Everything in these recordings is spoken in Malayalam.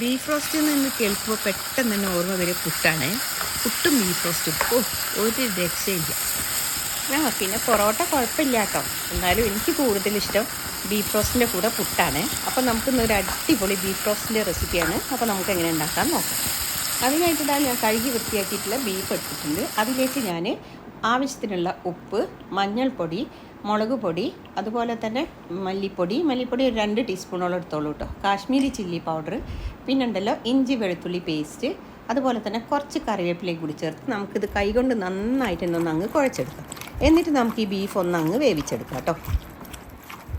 ബീഫ് റോസ്റ്റ് നിന്ന് കേൾക്കുമ്പോൾ പെട്ടെന്ന് തന്നെ ഓർമ്മ വരെ പുട്ടാണ്. പുട്ടും ബീഫ് റോസ്റ്റും ഓ ഒരു രക്ഷയില്ല. ആ പിന്നെ പൊറോട്ട കുഴപ്പമില്ല കേട്ടോ. എന്നാലും എനിക്ക് കൂടുതലിഷ്ടം ബീഫ് റോസ്റ്റിന്റെ കൂടെ പുട്ടാണ്. അപ്പോൾ നമുക്കിന്ന് ഒരു അടിപൊളി ബീഫ് റോസ്റ്റിന്റെ റെസിപ്പിയാണ്. അപ്പോൾ നമുക്ക് എങ്ങനെ ഉണ്ടാക്കാൻ നോക്കാം. അതിനായിട്ട് ഞാൻ കഴുകി വൃത്തിയാക്കിയിട്ടുള്ള ബീഫ് എടുത്തിട്ടുണ്ട്. അതിലേക്ക് ഞാൻ ആവശ്യത്തിനുള്ള ഉപ്പ് മഞ്ഞൾപ്പൊടി മുളക് പൊടി അതുപോലെ തന്നെ മല്ലിപ്പൊടി. മല്ലിപ്പൊടി ഒരു രണ്ട് ടീസ്പൂണോളം എടുത്തോളൂ കേട്ടോ കാശ്മീരി ചില്ലി പൗഡർ പിന്നുണ്ടല്ലോ ഇഞ്ചി വെളുത്തുള്ളി പേസ്റ്റ് അതുപോലെ തന്നെ കുറച്ച് കറിവേപ്പിലയും കൂടി ചേർത്ത് നമുക്കിത് കൈകൊണ്ട് നന്നായിട്ട് ഒന്ന് അങ്ങ് കുഴച്ചെടുക്കാം. എന്നിട്ട് നമുക്ക് ഈ ബീഫ് ഒന്ന് അങ്ങ് വേവിച്ചെടുക്കാം കേട്ടോ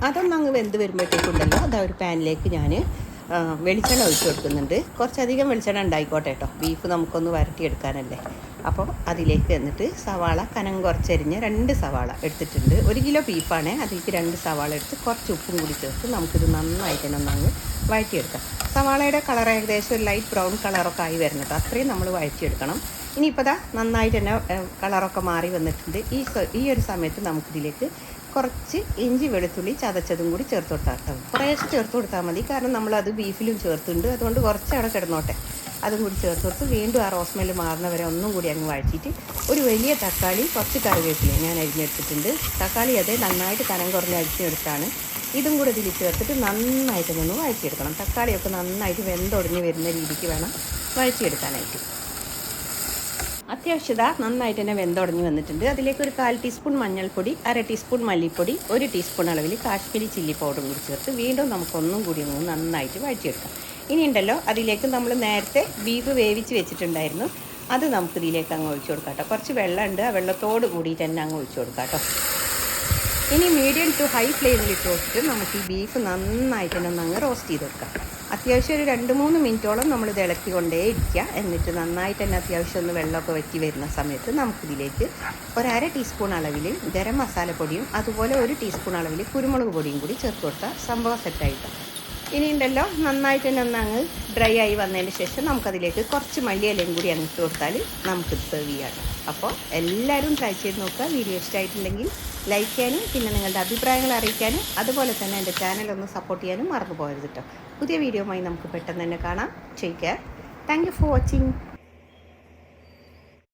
അതൊന്ന് അങ്ങ് വെന്ത് വരുമ്പോഴത്തേക്കുണ്ടല്ലോ അതാ ഒരു പാനിലേക്ക് ഞാൻ വെളിച്ചെണ്ണ ഒഴിച്ചു കൊടുക്കുന്നുണ്ട്. കുറച്ചധികം വെളിച്ചെണ്ണ ഉണ്ടായിക്കോട്ടെ കേട്ടോ ബീഫ് നമുക്കൊന്ന് വരട്ടിയെടുക്കാനല്ലേ. അപ്പോൾ അതിലേക്ക് എന്നിട്ട് സവാള കനം കുറച്ചരിഞ്ഞ് രണ്ട് സവാള എടുത്തിട്ടുണ്ട്. ഒരു കിലോ ബീഫാണ്. അതിലേക്ക് രണ്ട് സവാള എടുത്ത് കുറച്ച് ഉപ്പും കൂടി ചേർത്ത് നമുക്കിത് നന്നായിട്ട് തന്നെ ഒന്നങ്ങ് വഴറ്റിയെടുക്കാം. സവാളയുടെ കളർ ഏകദേശം ഒരു ലൈറ്റ് ബ്രൗൺ കളറൊക്കെ ആയി വരുന്നുണ്ട്. അത്രയും നമ്മൾ വഴറ്റിയെടുക്കണം. ഇനിയിപ്പോൾ ദാ നന്നായിട്ട് തന്നെ കളറൊക്കെ മാറി വന്നിട്ടുണ്ട്. ഈ ഈ ഒരു സമയത്ത് നമുക്കിതിലേക്ക് കുറച്ച് ഇഞ്ചി വെളുത്തുള്ളി ചതച്ചതും കൂടി ചേർത്ത് കൊടുത്താൽ കുറേശ്ശെ ചേർത്ത് കൊടുത്താൽ മതി. കാരണം നമ്മളത് ബീഫിലും ചേർത്തുണ്ട്. അതുകൊണ്ട് കുറച്ച് അവിടെ കിടന്നോട്ടെ. അതും കൂടി ചേർത്ത് കൊടുത്ത് വീണ്ടും ആ റോസ്മെല്ല് മാറുന്നവരെ ഒന്നും കൂടി അങ്ങ് വഴറ്റിയിട്ട് ഒരു വലിയ തക്കാളി കുറച്ച് കറിവേപ്പില ഞാൻ അരിഞ്ഞെടുത്തിട്ടുണ്ട്. തക്കാളി അതേ നന്നായിട്ട് കനം കുറഞ്ഞ് അരിഞ്ഞെടുത്താണ്. ഇതും കൂടെ ഇതിൽ ചേർത്തിട്ട് നന്നായിട്ട് നിന്ന് വഴറ്റിയെടുക്കണം. തക്കാളിയൊക്കെ നന്നായിട്ട് വെന്തൊടിഞ്ഞ് വരുന്ന രീതിക്ക് വേണം വഴറ്റിയെടുക്കാനായിട്ട്. അത്യാവശ്യത നന്നായിട്ട് തന്നെ വെന്തുടഞ്ഞ് വന്നിട്ടുണ്ട്. അതിലേക്ക് ഒരു കാൽ ടീസ്പൂൺ മഞ്ഞൾപ്പൊടി അര ടീസ്പൂൺ മല്ലിപ്പൊടി ഒരു ടീസ്പൂൺ അളവിൽ കാശ്മീരി ചില്ലി പൗഡറും കൂടി ചേർത്ത് വീണ്ടും നമുക്കൊന്നും കൂടി ഒന്ന് നന്നായിട്ട് വഴറ്റിയെടുക്കാം. ഇനി ഉണ്ടല്ലോ അതിലേക്ക് നമ്മൾ നേരത്തെ ബീഫ് വേവിച്ച് വെച്ചിട്ടുണ്ടായിരുന്നു. അത് നമുക്ക് ഇതിലേക്ക് അങ്ങ് ഒഴിച്ചു കൊടുക്കാം കേട്ടോ. കുറച്ച് വെള്ളമുണ്ട് ആ വെള്ളത്തോട് കൂടിയിട്ട് തന്നെ അങ്ങ് ഒഴിച്ചു കൊടുക്കാം കേട്ടോ. ഇനി മീഡിയം ടു ഹൈ ഫ്ലെയിമിൽ ഇട്ട് വെച്ചിട്ട് നമുക്ക് ഈ ബീഫ് നന്നായിട്ട് തന്നെ നന്ന് റോസ്റ്റ് ചെയ്തെടുക്കാം അത്യാവശ്യം ഒരു രണ്ട് മൂന്ന് മിനിറ്റോളം നമ്മൾ ഇത് ഇളക്കി കൊണ്ടേ ഇരിക്കുക. എന്നിട്ട് നന്നായിട്ട് തന്നെ അത്യാവശ്യം ഒന്ന് വെള്ളമൊക്കെ വറ്റി വരുന്ന സമയത്ത് നമുക്കിതിലേക്ക് ഒരര ടീസ്പൂൺ അളവിൽ ഗരം മസാലപ്പൊടിയും അതുപോലെ ഒരു ടീസ്പൂൺ അളവിൽ കുരുമുളക് പൊടിയും കൂടി ചേർത്ത് കൊടുത്താൽ സംഭവം സെറ്റായിട്ട് ഇനി ഉണ്ടല്ലോ നന്നായിട്ട് തന്നെ ഒന്ന് അങ്ങ് ഡ്രൈ ആയി വന്നതിന് ശേഷം നമുക്കതിലേക്ക് കുറച്ച് മല്ലിയിലയും കൂടി അങ്ങ് ഇട്ട് കൊടുത്താൽ നമുക്ക് സെർവ് ചെയ്യാം. അപ്പോൾ എല്ലാവരും ട്രൈ ചെയ്ത് നോക്കുക. വീഡിയോ ഇഷ്ടമായിട്ടുണ്ടെങ്കിൽ ലൈക്ക് ചെയ്യാനും പിന്നെ നിങ്ങളുടെ അഭിപ്രായങ്ങൾ അറിയിക്കാനും അതുപോലെ തന്നെ എന്റെ ചാനലൊന്ന് സപ്പോർട്ട് ചെയ്യാനും മറന്നു പോകരുത് കേട്ടോ പുതിയ വീഡിയോയുമായി നമുക്ക് പെട്ടെന്ന് തന്നെ കാണാം. Take thank you for watching